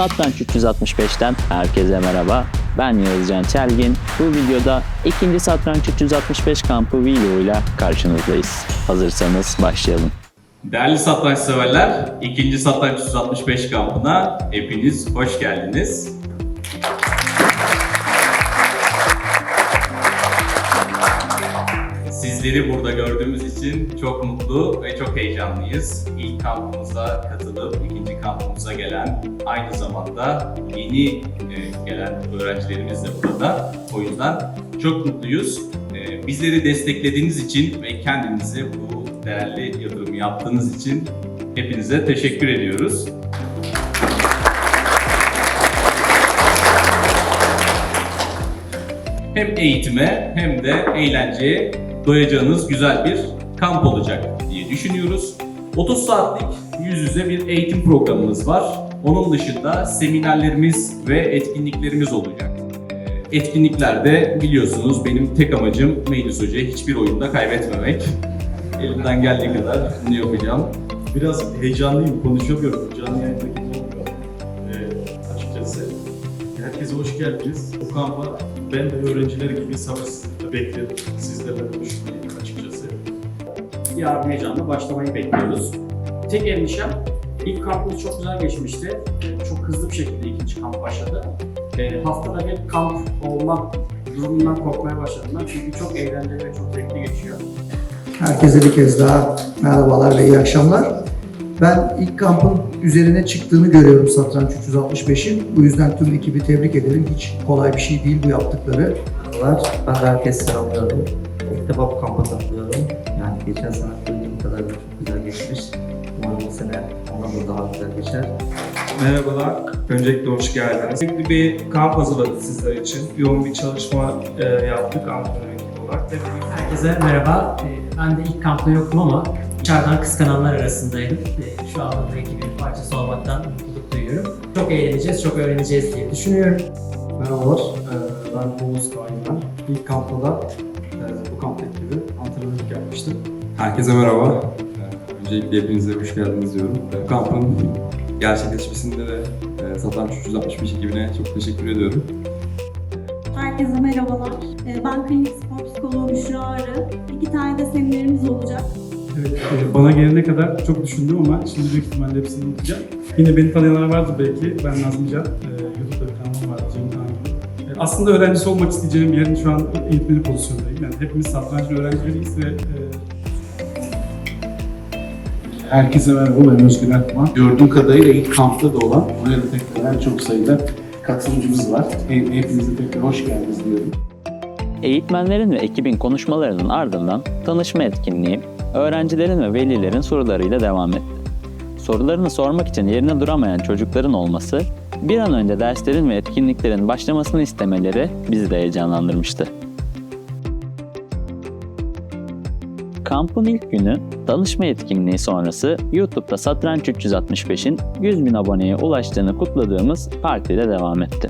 Satranç 365'ten herkese merhaba. Ben Yağızcan Çelgin. Bu videoda ikinci Satranç 365 kampı video ile karşınızdayız. Hazırsanız başlayalım. Değerli satranç severler, ikinci Satranç 365 kampına hepiniz hoş geldiniz. Sizleri burada gördüğümüz için çok mutlu ve çok heyecanlıyız. İlk kampımıza katılıp ikinci kampımıza gelen, aynı zamanda yeni e, gelen öğrencilerimiz de burada. O yüzden çok mutluyuz. E, Bizleri desteklediğiniz için ve kendinize bu değerli yatırımı yaptığınız için hepinize teşekkür ediyoruz. Hem eğitime hem de eğlenceye doyacağınız güzel bir kamp olacak diye düşünüyoruz. 30 saatlik yüz yüze bir eğitim programımız var. Onun dışında seminerlerimiz ve etkinliklerimiz olacak. Ee, Etkinliklerde biliyorsunuz benim tek amacım Melis Hoca'yı hiçbir oyunda kaybetmemek. Elimden geldiği kadar bunu yapacağım. Biraz heyecanlıyım, konuşamıyorum. Canlı yayında olmuyor ee, açıkçası. Herkese hoş geldiniz. Bu kampa ben de öğrenciler gibi sabırsızlıkla bekledim. Sizlerle. Yarın heyecanla başlamayı bekliyoruz. Tek endişem ilk kampımız çok güzel geçmişti. Çok hızlı bir şekilde ikinci kamp başladı. Ee, Haftada bir kamp olma durumundan korkmaya başladım ben. Çünkü çok eğlenceli ve çok zevkli geçiyor. Herkese bir kez daha merhabalar ve iyi akşamlar. Ben ilk kampın üzerine çıktığını görüyorum Satranç 365'in. Bu yüzden tüm ekibi tebrik ederim. Hiç kolay bir şey değil bu yaptıkları. Merhabalar, ben de herkese selamlıyorum. İlk defa bu kampa katılıyorum. Yani geçen sene söylediğim kadar da çok güzel geçmiş. Umarım bu sene ondan da daha güzel geçer. Merhabalar, öncelikle hoş geldiniz. Şimdi bir kamp hazırladık sizler için. Yoğun bir çalışma e, yaptık antrenör ekibi olarak. Herkese merhaba. Ee, Ben de ilk kampta yoktum ama içeriden kıskananlar arasındaydım. Ee, Şu anda bu ekibin parçası olmaktan mutluluk duyuyorum. Çok eğleneceğiz, çok öğreneceğiz diye düşünüyorum. Merhabalar, ee, ben Oğuz Kain'den. İlk kampta da e, ekibi antrenörlük yapmıştım. Herkese merhaba. Öncelikle hepinize hoş geldiniz diyorum. Bu kampın gerçekleşmesinde de e, Satranç 365 ekibine çok teşekkür ediyorum. Herkese merhabalar. Ee, Ben klinik spor psikoloğu Büşra Arı. İki tane de seminerimiz olacak. Evet, e, bana gelene kadar çok düşündüm ama şimdi büyük ihtimalle hepsini unutacağım. Yine beni tanıyanlar vardır belki. Ben Nazmi Can. Aslında öğrencisi olmak isteyeceğim yerin şu an eğitmeni pozisyondayım. Yani hepimiz satranç öğrencileriyiz ve e, Herkese merhaba, ben Özgür Akman. Gördüğüm kadarıyla ilk kampta da olan, oraya da tekrar çok sayıda katılımcımız var. He- Hepinize tekrar hoş geldiniz diyorum. Eğitmenlerin ve ekibin konuşmalarının ardından tanışma etkinliği öğrencilerin ve velilerin sorularıyla devam etti. Sorularını sormak için yerine duramayan çocukların olması, bir an önce derslerin ve etkinliklerin başlamasını istemeleri bizi de heyecanlandırmıştı. Kampın ilk günü tanışma etkinliği sonrası YouTube'da Satranç 365'in 100 bin aboneye ulaştığını kutladığımız partiyle devam etti.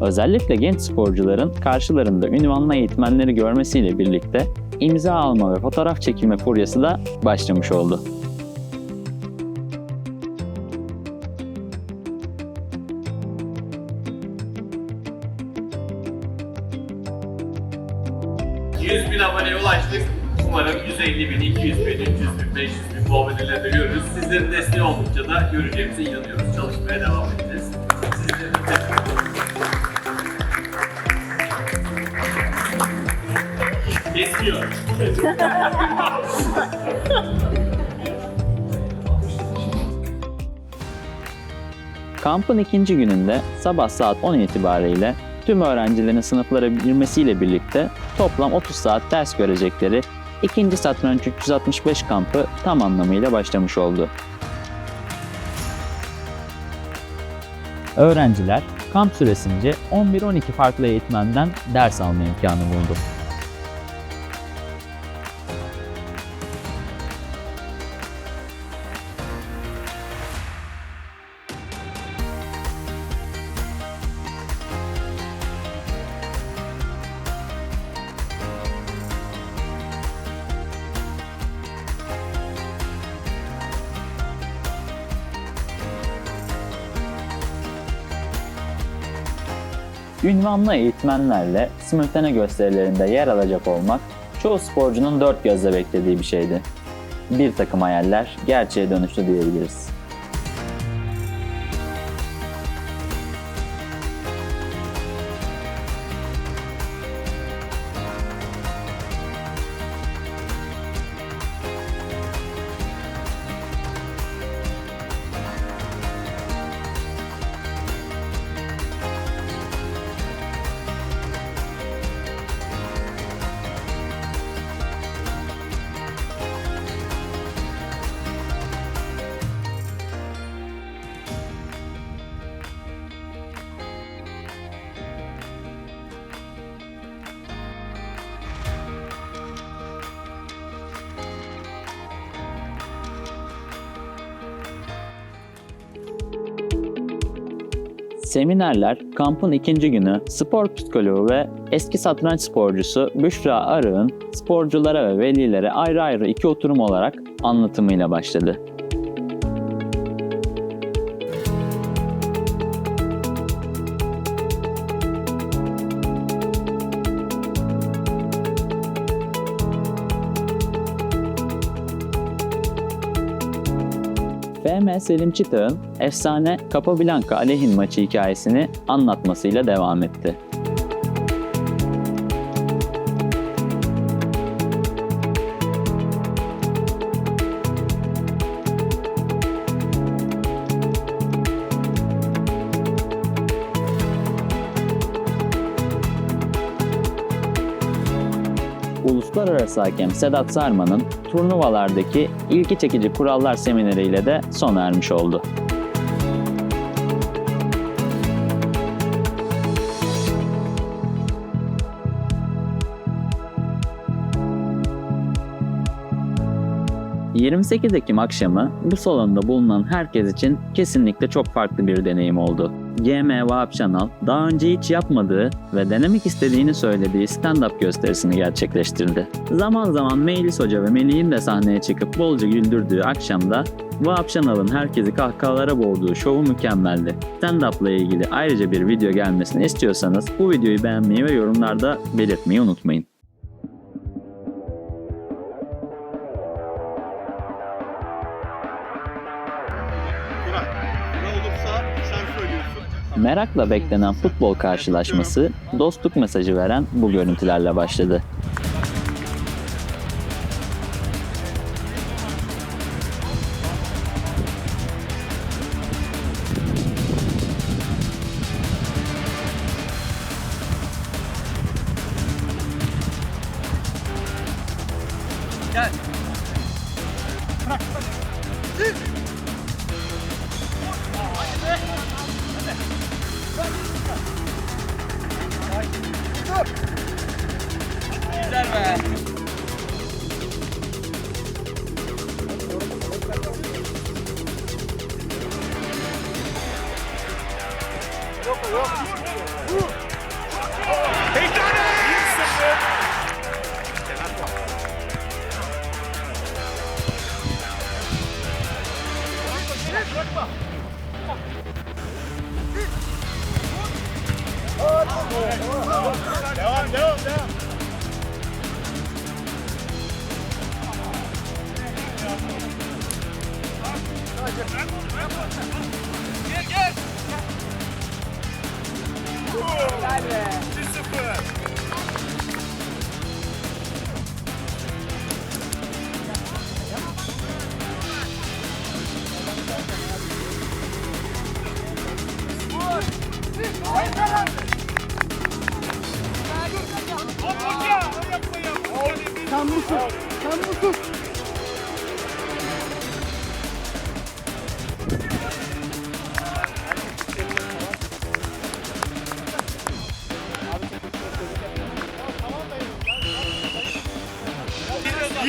Özellikle genç sporcuların karşılarında ünvanlı eğitmenleri görmesiyle birlikte imza alma ve fotoğraf çekilme furyası da başlamış oldu. Bin aboneye ulaştık. Umarım 150 bin, 200 bin, 300 bin, 500 bin bu aboneleri de görürüz. Sizlerin desteği oldukça da göreceğimize inanıyoruz. Çalışmaya devam edeceğiz. Sizlerin de Kesmiyor. Kampın ikinci gününde sabah saat 10 itibariyle tüm öğrencilerin sınıflara girmesiyle birlikte toplam 30 saat ders görecekleri ikinci Satranç 365 kampı tam anlamıyla başlamış oldu. Öğrenciler kamp süresince 11-12 farklı eğitmenden ders alma imkanı buldu. Ünvanlı eğitmenlerle simultane gösterilerinde yer alacak olmak çoğu sporcunun dört gözle beklediği bir şeydi. Bir takım hayaller gerçeğe dönüştü diyebiliriz. Seminerler kampın ikinci günü spor psikoloğu ve eski satranç sporcusu Büşra Arık'ın sporculara ve velilere ayrı ayrı iki oturum olarak anlatımıyla başladı. FM Selim Çıtağ'ın efsane Capablanca aleyhin maçı hikayesini anlatmasıyla devam etti. Uluslararası hakem Sedat Sarman'ın turnuvalardaki ilgi çekici kurallar semineriyle de sona ermiş oldu. ...28 Ekim akşamı bu salonda bulunan herkes için kesinlikle çok farklı bir deneyim oldu. GM Vahap Şanal daha önce hiç yapmadığı ve denemek istediğini söylediği stand-up gösterisini gerçekleştirdi. Zaman zaman Meylis Hoca ve Melih'in de sahneye çıkıp bolca güldürdüğü akşamda Vahap Şanal'ın herkesi kahkahalara boğduğu şovu mükemmeldi. Stand-up ile ilgili ayrıca bir video gelmesini istiyorsanız bu videoyu beğenmeyi ve yorumlarda belirtmeyi unutmayın. Merakla beklenen futbol karşılaşması dostluk mesajı veren bu görüntülerle başladı. Bir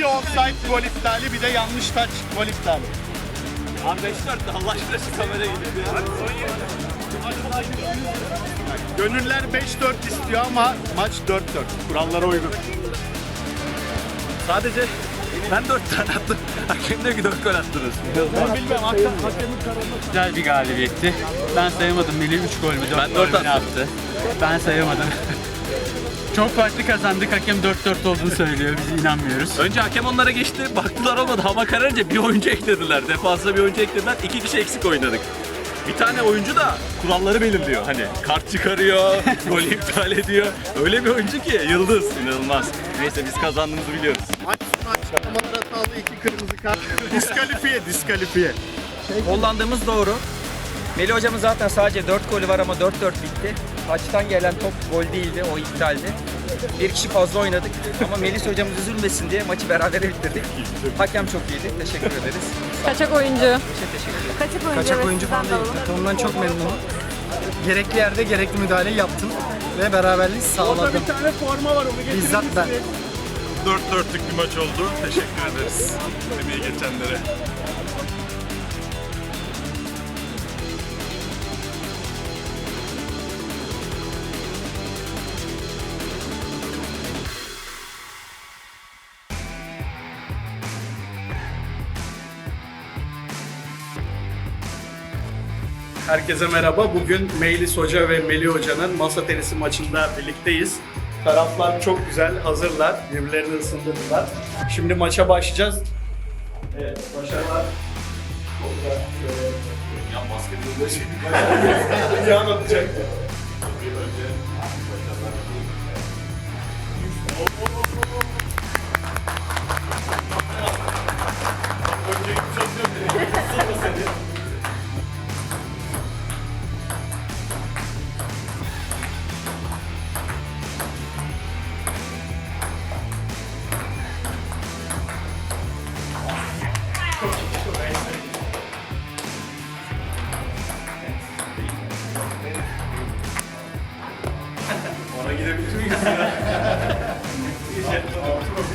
offside gol iptali bir de yanlış taç gol iptali. Abi 5-4 Allah aşkına şu kamera gidiyor. Gönüller 5-4 istiyor ama maç 4-4. Kurallara uygun. Sadece Ben 4 tane attım. Hakem diyor ki 4 gol attınız. Ben bilmem. Hakem, hakemin kararına Güzel bir galibiyetti. Ben sayamadım. Melih 3 gol mü 4 Ben gol dört mü attım. ne attı. Ben sayamadım. Çok farklı kazandık. Hakem 4-4 olduğunu söylüyor. Biz inanmıyoruz. Önce hakem onlara geçti. Baktılar olmadı. Hava kararınca bir oyuncu eklediler. Defansa bir oyuncu eklediler. İki kişi eksik oynadık. Bir tane oyuncu da kuralları belirliyor. Hani kart çıkarıyor, gol iptal ediyor. Öyle bir oyuncu ki yıldız. inanılmaz. Neyse biz kazandığımızı biliyoruz. Maç maç Aman hatalı iki kırmızı kart. diskalifiye diskalifiye. Kullandığımız doğru. Melih hocamın zaten sadece 4 golü var ama 4-4 bitti. Taçtan gelen top gol değildi, o iptaldi. Bir kişi fazla oynadık ama Melis hocamız üzülmesin diye maçı berabere bitirdik. Hakem çok iyiydi, teşekkür ederiz. Kaçak oyuncu. Çok teşekkür ederim. Kaçak oyuncu. Kaçak oyuncu falan değil. Takımımdan çok memnunum. Gerekli yerde gerekli müdahaleyi yaptım ve beraberliği sağladım. bir tane forma var onu Bizzat ben. 4 dörtlük bir maç oldu. Teşekkür ederiz. Emeği geçenlere. Herkese merhaba. Bugün Meylis Hoca ve Melih Hoca'nın masa tenisi maçında birlikteyiz. Taraflar çok güzel, hazırlar. Birbirlerini ısındırdılar. Şimdi maça başlayacağız. Evet, başarılar. Çok güzel. Yan basketbolda şey bir anlatacak. Bir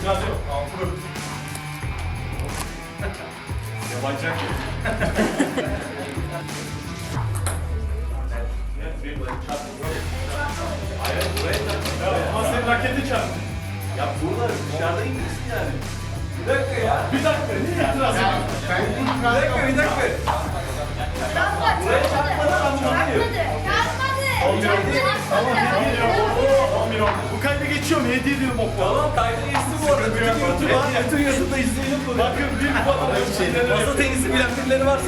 biraz yok. Altı rol. Yabancı hakem. Hayır, buraya çarptın. Ya, ama senin raketi çarptın. Ya burada dışarıda indirsin yani. Bir dakika ya. Bir dakika. Niye itiraz ediyorsun? Bir dakika, bir dakika. Buraya çarpmadı anlamadım. Tamam, bir milyon oldu. 11 oldu. Bu kayda geçiyor mu? Hediye ediyorum o puanı. Tamam, kayda geçti bu arada. Bütün YouTube'a, bütün YouTube'da izleyelim bunu. Bakın bir puan. Masa tenisi bilen birileri varsa.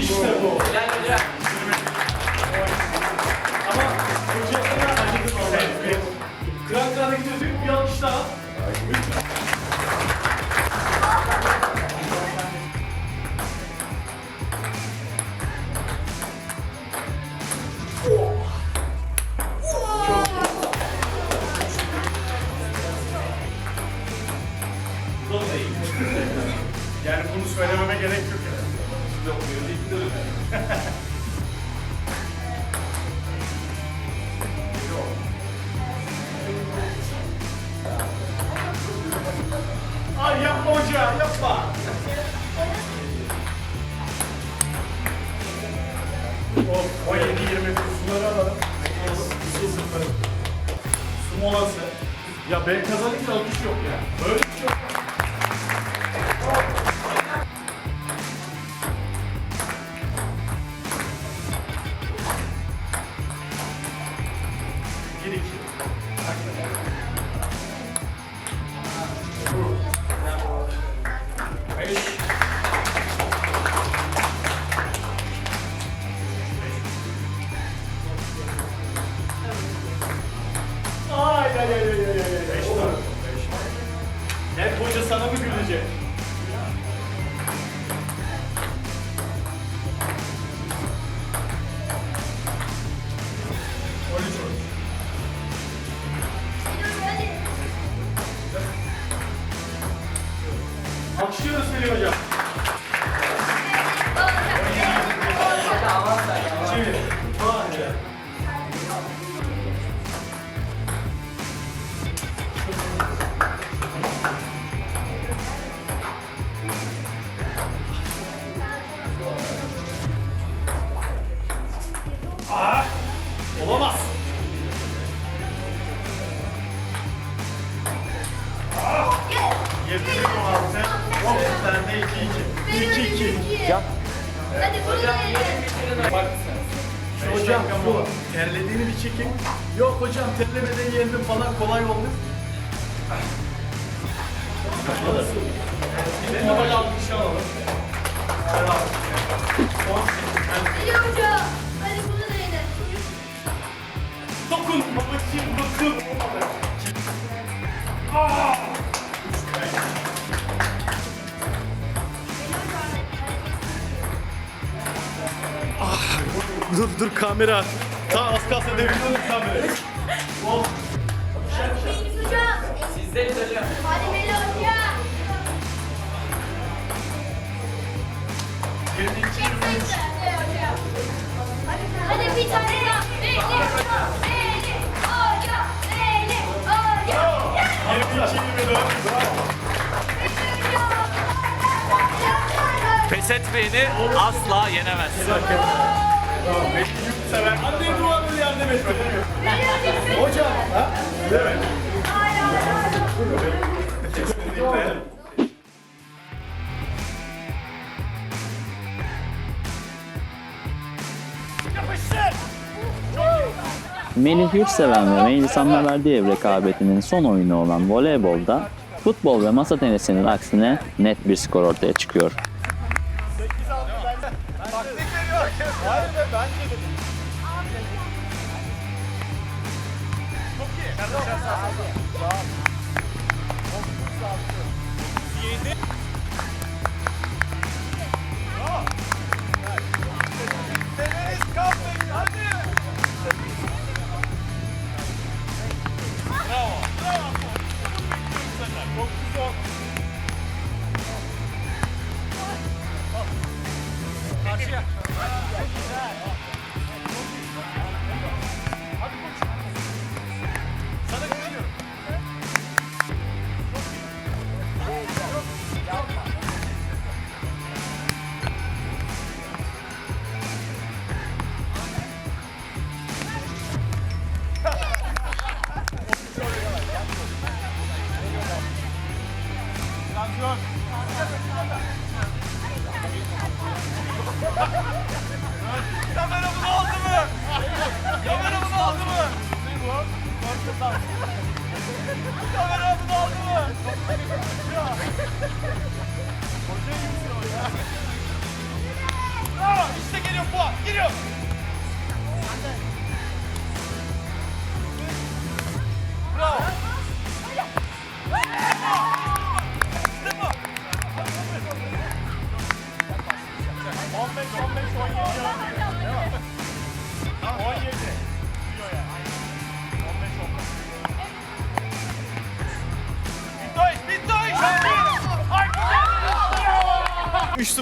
İşte bu. Ama hocasına acıdım orada. Kıraklarda gidiyor. Büyük bir alkış daha. Ben kazanınca alkış yok ya. Böyle bir şey yok. Ay ay ay ay. Dur kamera. Ta az kalsın devirdim kamerayı. Sizdeyiz hocam. Hadi Meli hocam. Hadi bir tane daha. Meli hocam. Meli hocam. Meli hocam. 22 Pes etmeyeni asla yenemez. Sever. Anne duvarını yardım etti. Hocam. Ha? Evet. Melih Yurtseven ve Melis Anlaverdiyev rekabetinin son oyunu olan voleybolda futbol ve masa tenisinin aksine net bir skor ortaya çıkıyor. Kardeşler sağ olun. Sağ olun. 7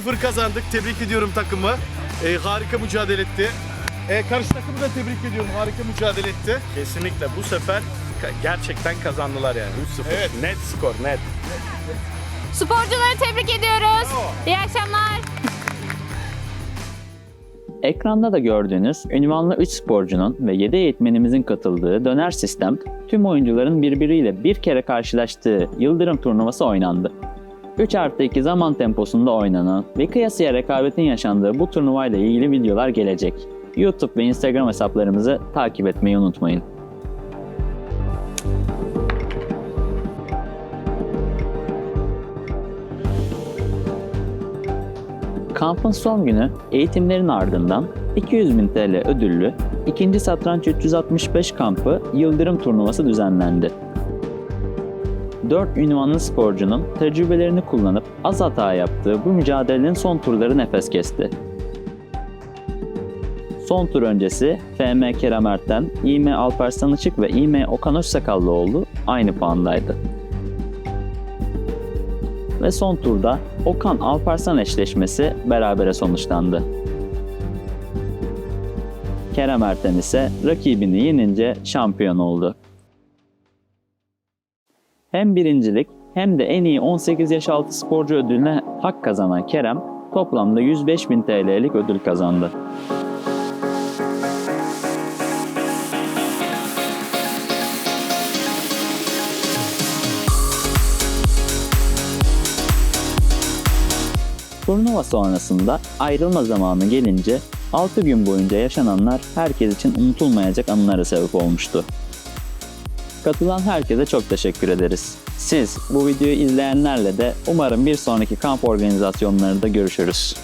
3-0 kazandık. Tebrik ediyorum takımı. Ee, harika mücadele etti. Ee, karşı takımı da tebrik ediyorum. Harika mücadele etti. Kesinlikle bu sefer gerçekten kazandılar yani. 3-0. Evet. Net skor, net. Sporcuları tebrik ediyoruz. İyi akşamlar. Ekranda da gördüğünüz ünvanlı 3 sporcunun ve 7 eğitmenimizin katıldığı döner sistem tüm oyuncuların birbiriyle bir kere karşılaştığı Yıldırım turnuvası oynandı. 3 artı 2 zaman temposunda oynanan ve kıyasıya rekabetin yaşandığı bu turnuvayla ilgili videolar gelecek. YouTube ve Instagram hesaplarımızı takip etmeyi unutmayın. Kampın son günü eğitimlerin ardından 200.000 TL ödüllü 2. Satranç 365 kampı Yıldırım turnuvası düzenlendi. 4 ünvanlı sporcunun tecrübelerini kullanıp az hata yaptığı bu mücadelenin son turları nefes kesti. Son tur öncesi FM Kerem Erten, İM Alparslan Işık ve İM Okan Özsakallıoğlu aynı puandaydı. Ve son turda Okan Alparslan eşleşmesi berabere sonuçlandı. Kerem Erten ise rakibini yenince şampiyon oldu. Hem birincilik hem de en iyi 18 yaş altı sporcu ödülüne hak kazanan Kerem toplamda 105.000 TL'lik ödül kazandı. Turnuva sonrasında ayrılma zamanı gelince 6 gün boyunca yaşananlar herkes için unutulmayacak anılara sebep olmuştu. Katılan herkese çok teşekkür ederiz. Siz bu videoyu izleyenlerle de umarım bir sonraki kamp organizasyonlarında görüşürüz.